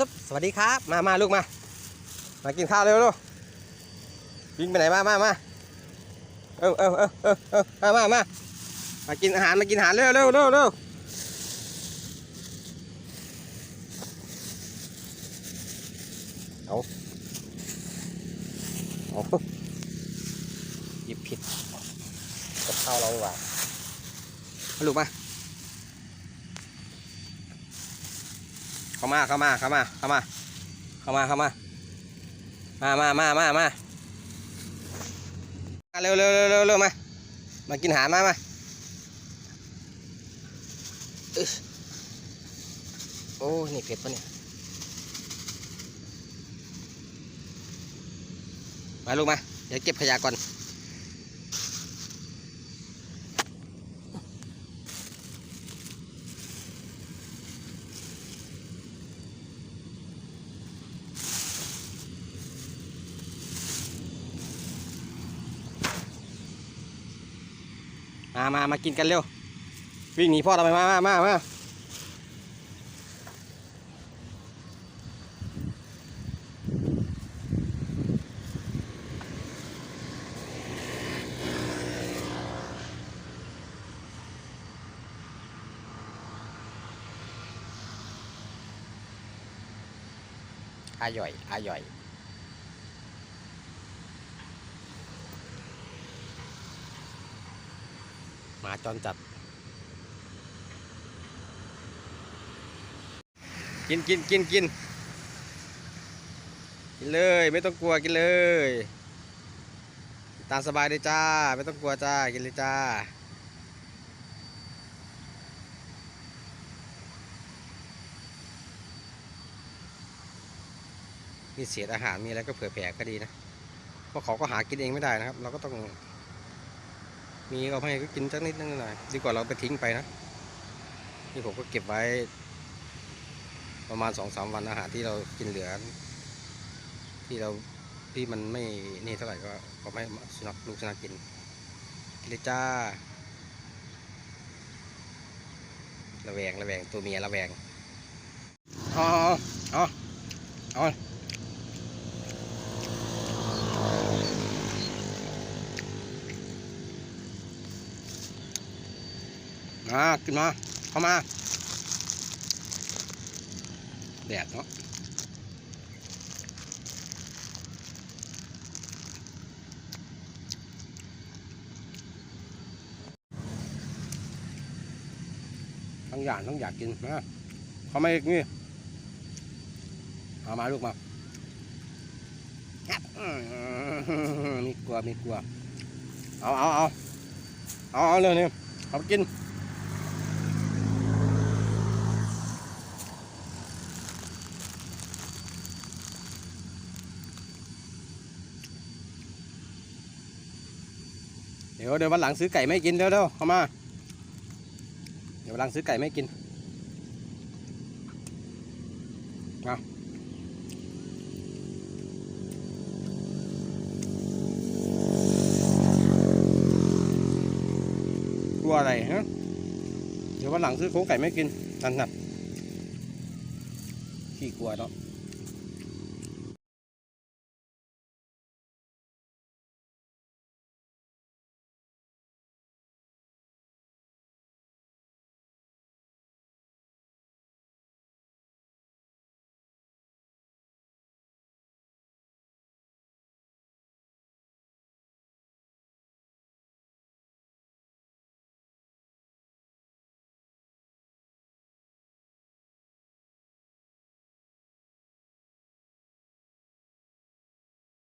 ซบสวัสดีครับ มามาลูกมา มากินข้าวเร็วลูกวิ่งไปไหนมามามาเออเออเออเออเออมามามามากินอาหารมากินอาหารเร็วเร็วเร็วเร็วเอาเอาหยิบผิดกับข้าวเราดีกว่าลูกมา เข้ามาเข้ามาเข้ามาเข้ามาเข้ามาเข้ามามามามามามาเร็วเร็วเร็วเร็วเร็วมามากินหามามาอึ๊ยโอ้นี่เผ็ดปะเนี่ยมาลูกมาเดี๋ยวเก็บขยะก่อน มามามากินกันเร็ว วิ่งหนีพ่อทำไมมามามามาอาย่อยอาย่อย หมาจรจัด กินกินกินกินกินเลย ไม่ต้องกลัวกินเลย ตามสบายเลยจ้า ไม่ต้องกลัวจ้า กินเลยจ้ามีเศษอาหารมีอะไรก็เผื่อแผ่ก็ดีนะ เพราะเขาก็หากินเองไม่ได้นะครับ เราก็ต้อง มีเอาให้ก็กินสักนิดนึงหน่อยดีกว่าเราไปทิ้งไปนะนี่ผมก็เก็บไว้ ประมาณสองสามวันอาหารที่เรากินเหลือ ที่เราที่มันไม่นี่เท่าไหร่ก็ก็ไม่สุนัขลูกสุนัขกินกินเลยจ้าระแวงระแวงตัวเมียระแวงอ๋ออ๋ออ๋อ มาขึ้นมา เข้ามา แดดเนาะทั้งอย่างทั้งอยากกินมาเขาไม่งี้เอามาลูกมาฮับมีกลัวมีกลัว เอาเอาเอาเอาเอาเร็วนี่เอาไปกิน ดี๋ยวเดี๋ยววันหลังซื้อไก่ไม่กินเร็วเร็วเข้ามา เดี๋ยววันหลังซื้อไก่ไม่กินมากลัวอะไรฮะ เดี๋ยววันหลังซื้อโครงไก่ไม่กินนั่นน่ะขี้กลัวเนาะ